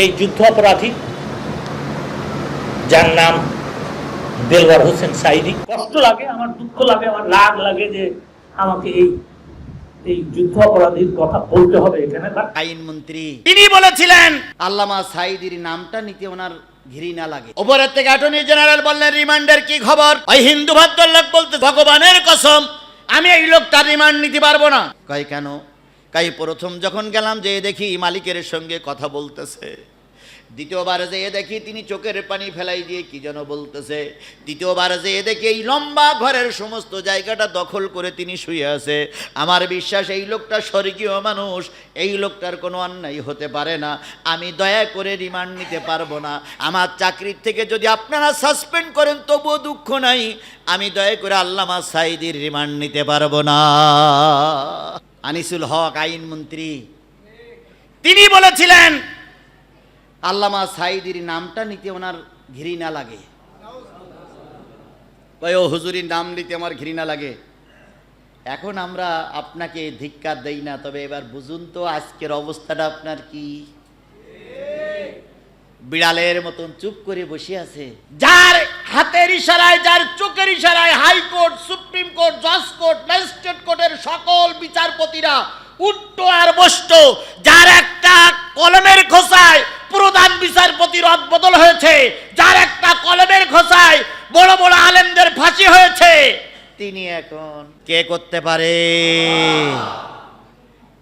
এই যুদ্ধ অপরাধী যার নাম দেলওয়ার হোসেন সাইদি। কষ্ট লাগে আমার দুঃখ লাগে আমার রাগ লাগে যে আমাকে এই এই যুদ্ধ অপরাধীর কথা বলতে হবে এখানে। আইনমন্ত্রী তিনি বলেছিলেন আল্লামা সাইদির নামটা নিতে ওনার ঘৃণা লাগে। ওপরের থেকে অ্যাটর্নি জেনারেল বললেন রিমান্ডের কি খবর? ওই হিন্দু ভদ্রলোক বলতে ভগবানের কসম আমি এই লোকটার রিমান্ড নিতে পারব না। কয় কেন? কাই প্রথম যখন গেলাম যে দেখি মালিকের সঙ্গে কথা বলতেছে। দ্বিতীয়বার যে দেখি তিনি চোখের পানি ফেলাই দিয়ে কি যেন বলতেছে। তৃতীয়বার যে দেখি এই লম্বা ঘরের সমস্ত জায়গাটা দখল করে তিনি শুয়ে আছে। আমার বিশ্বাস এই লোকটা স্বর্গীয় মানুষ, এই লোকটার কোনো অন্যায় হতে পারে না। আমি দয়া করে রিমান্ড নিতে পারব না। আমার চাকরির থেকে যদি আপনারা সাসপেন্ড করেন, তবুও দুঃখ নাই। আমি দয়া করে আল্লামা সাইদির রিমান্ড নিতে পারব না। আনিসুল হক আইনমন্ত্রী তিনি বলেছিলেন, আল্লামা সাইদির নামটা নিতে ওনার ঘৃণা লাগে। ও হুজুরির নাম নিতে আমার ঘৃণা লাগে। এখন আমরা আপনাকে ধিক্কার দেই না, তবে এবার বুঝুন তো আজকের অবস্থাটা আপনার কি? বিড়ালের মতন চুপ করে বসে আছে। যার হাতের ইশারায়, যার চোখের ইশারায় তিনি এখন। কে করতে পারে?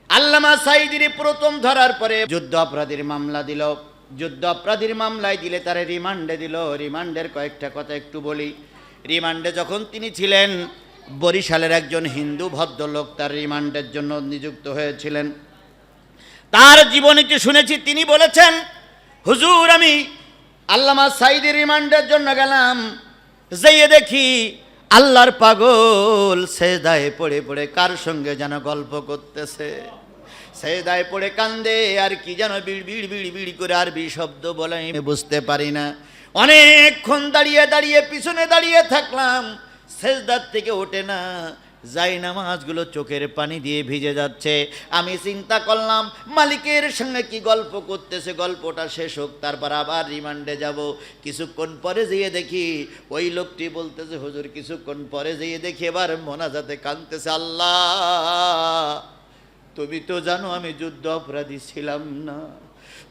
আল্লামা সাইদির প্রথম ধরার পরে যুদ্ধ অপরাধীর মামলা দিল। যুদ্ধ অপরাধীর মামলায় দিলে তারে রিমান্ডে দিল। রিমান্ডের কয়েকটা কথা একটু বলি। রিমান্ডে যখন তিনি ছিলেন, বরিশালের একজন হিন্দু ভদ্রলোক তার রিমান্ডের জন্য নিযুক্ত হয়েছিলেন। তার জীবনীতে শুনেছি, তিনি বলেছেন, হুজুর, আমি আল্লামা সাইদের রিমান্ডের জন্য গেলাম। যেয়ে দেখি আল্লাহর পাগল সেদায় পড়ে পড়ে কার সঙ্গে যেন গল্প করতেছে? সেদায় পড়ে কান্দে, আর কি যেন বিড় বিড় বিড় বিড় করে আরবি শব্দ বলে, আমি বুঝতে পারি না। অনেকক্ষণ দাঁড়িয়ে দাঁড়িয়ে, পিছনে দাঁড়িয়ে থাকলাম, সেজদার থেকে ওঠে না। যাই নামাজগুলো চোখের পানি দিয়ে ভিজে যাচ্ছে। আমি চিন্তা করলাম, মালিকের সঙ্গে কি গল্প করতেছে, গল্পটা শেষ হোক, তারপর আবার রিমান্ডে যাব। কিছুক্ষণ পরে যেয়ে দেখি, ওই লোকটি বলতেছে, হুজুর, কিছুক্ষণ পরে যেয়ে দেখি, এবার মোনাজাতে কাঁদতেছে আল্লাহ। তুমি তো জানো আমি যুদ্ধ অপরাধী ছিলাম না।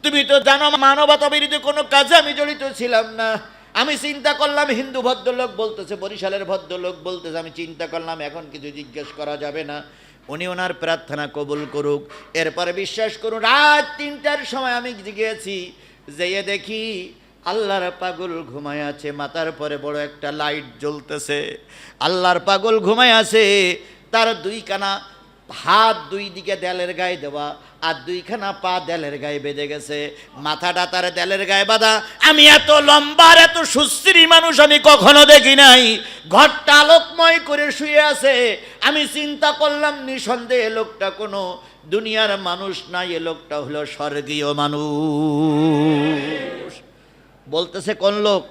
তুমি তো জানো মানবতা বিরোধী কোনো কাজে আমি জড়িত ছিলাম না। আমি চিন্তা করলাম, হিন্দু ভদ্রলোক বলতেছে, বরিশালের ভদ্রলোক বলতেছে, আমি চিন্তা করলাম, এখন কিছু জিজ্ঞেস করা যাবে না। উনি ওনার প্রার্থনা কবুল করুক। এরপরে বিশ্বাস করুন, রাত তিনটার সময় আমি গিয়েছি, যেয়ে দেখি আল্লাহর পাগল ঘুমায় আছে, মাথার পরে বড় একটা লাইট জ্বলতেছে। আল্লাহর পাগল ঘুমায় আছে, তার দুই কানা হাত দুই দিকে দেলের গায়ে দেওয়া, আর দুইখানা পা দেলের গায়ে বেঁধে গেছে। মাথাটা তার দেলের গায়ে বাঁধা। আমি এত লম্বার এত সুশ্রী মানুষ আমি কখনো দেখি নাই। ঘরটা আলোকময় করে শুয়ে আছে। আমি চিন্তা করলাম, নিঃসন্দেহে লোকটা কোনো দুনিয়ার মানুষ নাই, এ লোকটা হলো স্বর্গীয় মানুষ। বলতেছে, কোন লোক?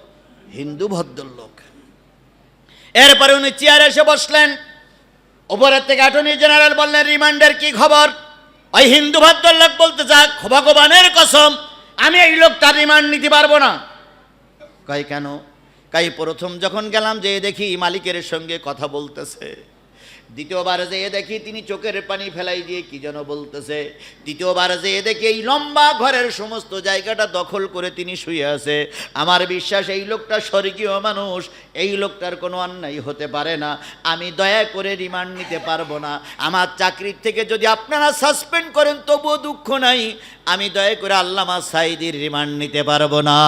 হিন্দু ভদ্রলোক। এরপরে উনি চেয়ারে এসে বসলেন। ওপরের থেকে অ্যাটর্নি জেনারেল বললেন, রিমান্ডের কি খবর? ওই হিন্দু ভদ্রলোক বলতে যাক ভগবানের কসম, আমি এই লোক তার রিমান্ড নিতে পারব না। কাই কেন? কাই প্রথম যখন গেলাম যে দেখি মালিকের সঙ্গে কথা বলতেছে। দ্বিতীয়বার যে দেখি তিনি চোখের পানি ফেলাই দিয়ে কি যেন বলতেছে। তৃতীয়বার যে দেখি এই লম্বা ঘরের সমস্ত জায়গাটা দখল করে তিনি শুয়ে আছে। আমার বিশ্বাস এই লোকটা স্বর্গীয় মানুষ, এই লোকটার কোনো অন্যায় হতে পারে না। আমি দয়া করে রিমান্ড নিতে পারব না। আমার চাকরির থেকে যদি আপনারা সাসপেন্ড করেন, তবুও দুঃখ নাই। আমি দয়া করে আল্লামা সাইদির রিমান্ড নিতে পারব না।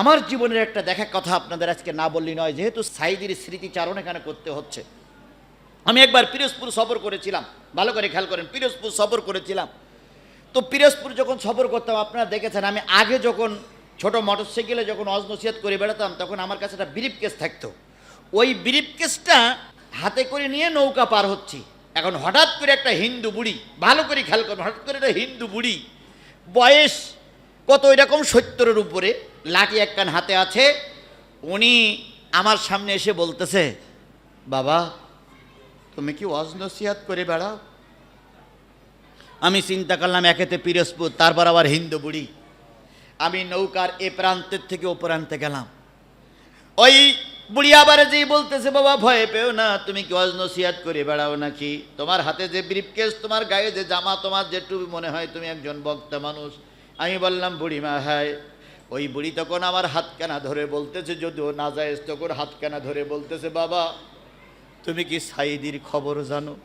আমার জীবনের একটা দেখা কথা আপনাদের আজকে না বললি নয়, যেহেতু সাইদির স্মৃতিচারণ এখানে করতে হচ্ছে। আমি একবার পিরোজপুর সফর করেছিলাম। ভালো করে খেয়াল করেন, পিরোজপুর সফর করেছিলাম। তো পিরোজপুর যখন সফর করতাম, আপনারা দেখেছেন, আমি আগে যখন ছোট মোটরসাইকেলে যখন অজ নসিহাত করে বেড়াতাম, তখন আমার কাছে একটা ব্রিফ কেস থাকতো। ওই ব্রিফ কেসটা হাতে করে নিয়ে নৌকা পার হচ্ছি। এখন হঠাৎ করে একটা হিন্দু বুড়ি, ভালো করে খেয়াল করেন, হঠাৎ করে একটা হিন্দু বুড়ি, বয়স কত এরকম সত্তরের উপরে, লাঠি এক কান হাতে আছে, উনি আমার সামনে এসে বলতেছে, বাবা তুমি কি ওয়াজ নসিহাত করে বেড়াও? আমি চিন্তা করলাম একেতে পিরোজপুর, তারপর আবার হিন্দু বুড়ি। আমি নৌকার এ প্রান্তের থেকে ও প্রান্তে গেলাম। ওই বুড়ি আবার যেই বলতেছে, বাবা, ভয়ে পেও না, তুমি কি ওয়াজ নসিহাত করে বেড়াও নাকি? তোমার হাতে যে ব্রিফকেস তোমার গায়ে যে জামা, তোমার যে টুপি মনে হয় তুমি একজন বক্তা মানুষ। আমি বললাম বুড়িমা হায়, ওই বুড়ি তখন আমার হাতকানা ধরে বলতেছে, যদিও না যায় তখন হাতকানা ধরে বলতেছে, বাবা তুমি কি সাইদির খবর জানো?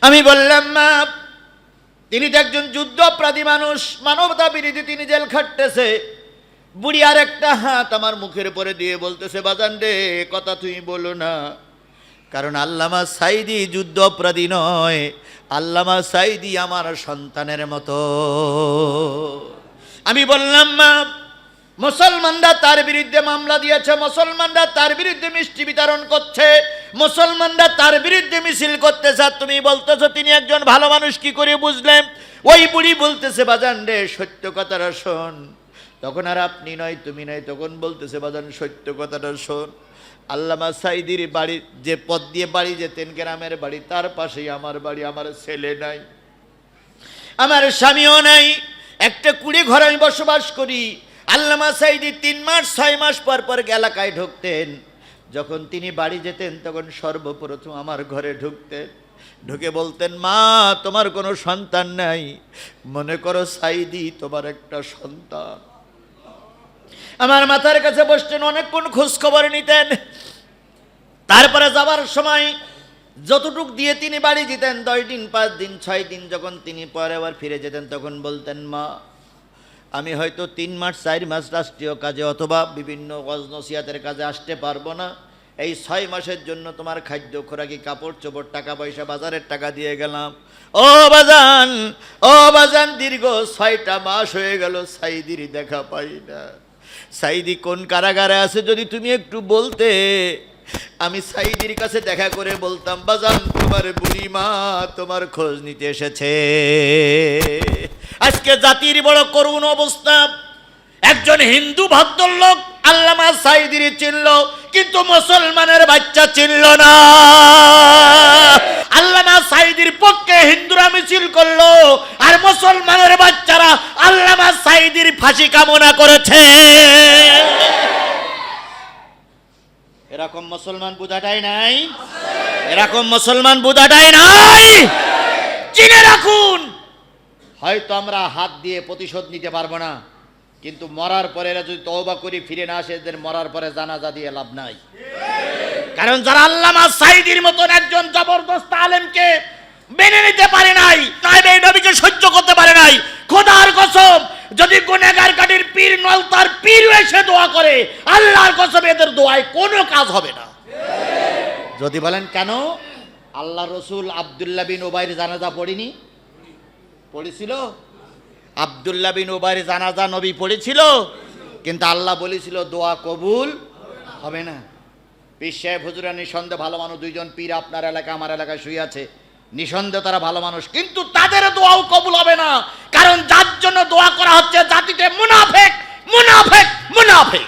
আমি বললাম, মা, তিনি তো একজন যুদ্ধ অপরাধী মানুষ, মানবতা বিরোধী তিনি জেল খাটতেছে। বুড়ি আর একটা হাত আমার মুখের উপরে দিয়ে বলতেছে, বাজান রে, কথা তুমি বলো না। কারণ আল্লামা সাইদি যুদ্ধ অপরাধী নয়, আল্লামা সাইদি আমার সন্তানের মতো। আমি বললাম, মা মুসলমানরা তার বিরুদ্ধে মামলা দিয়েছে, মুসলমানরা তার বিরুদ্ধে মিষ্টি বিতরণ করছে, মুসলমানরা তার বিরুদ্ধে মিছিল করতেছে। তুমি বলতেছো, তিনি একজন ভালো মানুষ, কি করে বুঝলেন? ওই বুড়ি বলতেছে, বাজান রে, সত্য কথাটা শোন। তখন আর আপনি নয়, তুমি নয়, তখন বলতেছে, বাজান, সত্য কথাটা শোন। আল্লামা সাইদির বাড়ি, যে পথ দিয়ে বাড়ি যেতেন, গ্রামের বাড়ি, তার পাশেই আমার বাড়ি, আমার ছেলে নাই, আমার স্বামীও নাই। একটা কুড়ি ঘরে আমি বসবাস করি। আল্লামা সাইদি তিন মাস, ছয় মাস পর পর এলাকায় ঢুকতেন। যখন তিনি বাড়ি যেতেন, তখন সর্বপ্রথম আমার ঘরে ঢুকতেন। ঢুকে বলতেন, মা, তোমার কোনো সন্তান নাই। মনে করো সাইদি তোমার একটা সন্তান। আমার মাথার কাছে বসতেন, অনেকক্ষণ খোঁজ খবর নিতেন। তারপরে যাবার সময় যতটুক দিয়ে তিনি বাড়ি দিতেন দশ দিন, পাঁচ দিন, ছয় দিন, যখন তিনি পরে আবার ফিরে যেতেন, তখন বলতেন, মা আমি হয়তো তিন মাস, চার মাস রাষ্ট্রীয় কাজে অথবা বিভিন্ন অজনসিয়াতের কাজে আসতে পারব না। এই ছয় মাসের জন্য তোমার খাদ্য, খোরাকি, কাপড়, চোপড়, টাকা পয়সা, বাজারের টাকা দিয়ে গেলাম। ও বাজান ও বাজান, দীর্ঘ ছয়টা মাস হয়ে গেল সাইদির দেখা পাই না। সাইদি কোন কারাগারে আছে যদি তুমি একটু বলতে? আমি সাইদির কাছে দেখা করে বলতাম, বাজান, তোমার বুড়ি মা তোমার খোঁজ নিতে এসেছে। আজকে জাতির বড় করুণ অবস্থা। একজন হিন্দু ভদ্রলোক আল্লামা সাইদির চিনল, কিন্তু মুসলমানের বাচ্চা চিনল না। আল্লামা সাইদির পক্ষে হিন্দুরা মিছিল করল, আর মুসলমানের বাচ্চারা আল্লামা সাইদির ফাঁসি কামনা করেছে। এরকম মুসলমান বুঝাটাই নাই। এরকম মুসলমান বুঝাটাই নাই। চিনে রাখুন হয়তো আমরা হাত দিয়ে প্রতিশোধ নিতে পারব না। কিন্তু মরার পরে এরা যদি তওবা করি, ফিরে না আসে, এদের মরার পরে জানাজা দিয়ে লাভ নাই। কারণ যারা আল্লামা সাইদির মতন একজন জবরদস্ত আলেমকে মেনে নিতে পারে নাই তাই এই নবীকে সহ্য করতে পারে নাই। খোদার কসম, যদি গুনেগার কাটির পীর নল তার পীর এসে দোয়া করে, আল্লাহর কসম এদের দোয়ায় কোনো কাজ হবে না। যদি বলেন কেন? আল্লাহ রসুল আবদুল্লাহ বিন ওবাইর জানাজা পড়িনি? পড়েছিল? আবদুল্লাহ বিন ওবাইর জানাজা নবী পড়েছিল, কিন্তু আল্লাহ বলেছিল, দোয়া কবুল হবে না। পীর সাহেব, হুজুরা নিঃসন্দেহে ভালো মানুষ, দুইজন পীর আপনার এলাকা আমার এলাকায় শুয়ে আছে। নিঃসন্দেহে তারা ভালো মানুষ, কিন্তু তাদের দোয়াও কবুল হবে না। কারণ যার জন্য দোয়া করা হচ্ছে জাতিতে মুনাফেক মুনাফেক মুনাফেক।